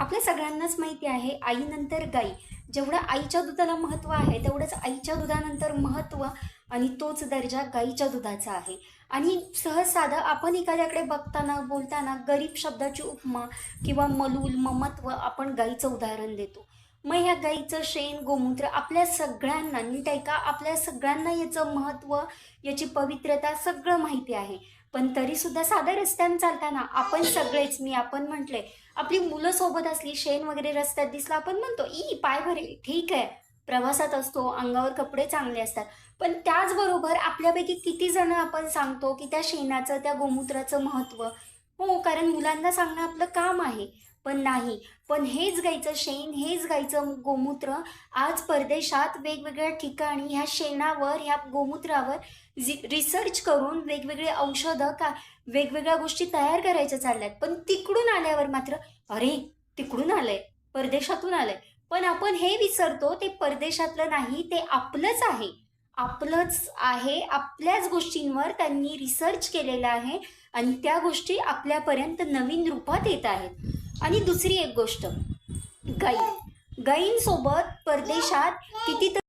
आपल्या सगळ्यांनाच माहिती आहे आईनंतर गाई. जेवढं आईच्या दुधाला महत्त्व आहे तेवढंच आईच्या दुधानंतर महत्त्व आणि तोच दर्जा गाईच्या दुधाचा आहे. आणि सहज साधं आपण एखाद्याकडे बघताना बोलताना गरीब शब्दाची उपमा किंवा मलूल ममत्व आपण गाईचं उदाहरण देतो. मग ह्या गाईचं शेण गोमूत्र आपल्या सगळ्यांना नीट ऐका आपल्या सगळ्यांना याचं महत्त्व याची पवित्रता सगळं माहिती आहे. पण तरीसुद्धा साध्या रस्त्याने चालताना आपण सगळेच मी आपण म्हटले आपली मुलं सोबत असली शेण वगैरे रस्त्यात दिसलं आपण म्हणतो ई पाय भरे ठीक आहे. प्रवासात असतो अंगावर कपडे चांगले असतात. पण त्याचबरोबर आपल्यापैकी किती जण आपण सांगतो की त्या शेणाचं त्या गोमूत्राचं महत्त्व हो कारण मुलांना सांगणं आपलं काम आहे. पण नाही. पण हेच गाईचं शेण हेच गाईचं गोमूत्र आज परदेशात वेगवेगळ्या ठिकाणी ह्या शेणावर ह्या गोमूत्रावर जी रिसर्च करून वेगवेगळे औषधं का वेगवेगळ्या गोष्टी तयार करायच्या चालल्यात. पण तिकडून आल्यावर मात्र अरे तिकडून आलंय परदेशातून आलंय. पण आपण हे विसरतो ते परदेशातलं नाही ते आपलंच आहे. आपलंच आहे आपल्याच गोष्टींवर त्यांनी रिसर्च केलेलं आहे आणि त्या गोष्टी आपल्यापर्यंत नवीन रूपात येत आहेत. आणि दुसरी एक गोष्ट गाई गाईंसोबत परदेशात कितीतरी